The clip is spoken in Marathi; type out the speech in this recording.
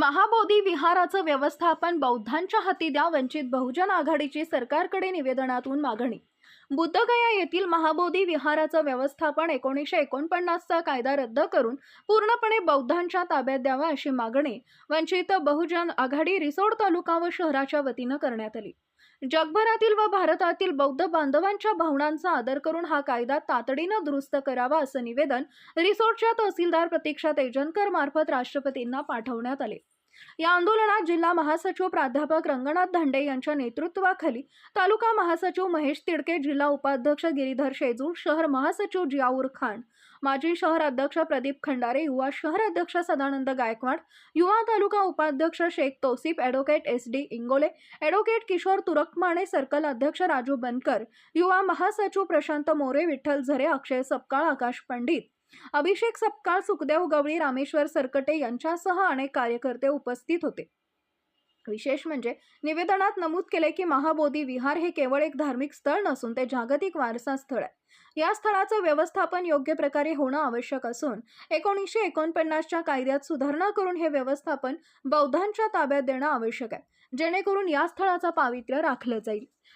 महाबोधी विहाराचं व्यवस्थापन बौद्धांच्या हाती द्या वंचित बहुजन आघाडीची सरकारकडे निवेदनातून मागणी. बुद्धगया येथील महाबोधी विहाराचं व्यवस्थापन एकोणीसशे एकोणपन्नासचा कायदा रद्द करून पूर्णपणे बौद्धांच्या ताब्यात द्यावा अशी मागणी वंचित बहुजन आघाडी रिसोड तालुका व शहराच्या वतीनं करण्यात आली. जगभरातील व भारतातील बौद्ध बांधवांच्या भावनांचा आदर करून हा कायदा तातडीनं दुरुस्त करावा असं निवेदन रिसोर्टच्या तहसीलदार प्रतीक्षा तेजनकर मार्फत राष्ट्रपतींना पाठवण्यात आले. या आंदोलनात जिल्हा महासचिव प्राध्यापक रंगनाथ धांडे यांच्या नेतृत्वाखाली तालुका महासचिव महेश तिडके जिल्हा उपाध्यक्ष गिरीधर शेजूळ शहर महासचिव जियाऊर खान माजी शहर अध्यक्ष प्रदीप खंडारे युवा शहर अध्यक्ष सदानंद गायकवाड युवा तालुका उपाध्यक्ष Shaikh Tausif advocate S D Ingole advocate Kishore Turkmane circle अध्यक्ष राजू बनकर युवा महासचिव प्रशांत मोरे विठ्ठल झरे अक्षय सपकाळ आकाश पंडित अभिषेक सपकाळ सुखदेव गवळी रामेश्वर सरकटे यांच्यासह अनेक कार्यकर्ते उपस्थित होते. विशेष म्हणजे निवेदनात नमूद केले की महाबोधी विहार हे केवळ एक धार्मिक स्थळ नसून ते जागतिक वारसा स्थळ आहे. या स्थळाचं व्यवस्थापन योग्य प्रकारे होणं आवश्यक असून एकोणीसशे एकोणपन्नासच्या कायद्यात सुधारणा करून हे व्यवस्थापन बौद्धांच्या ताब्यात देणं आवश्यक आहे जेणेकरून या स्थळाचं पावित्र्य राखलं जाईल.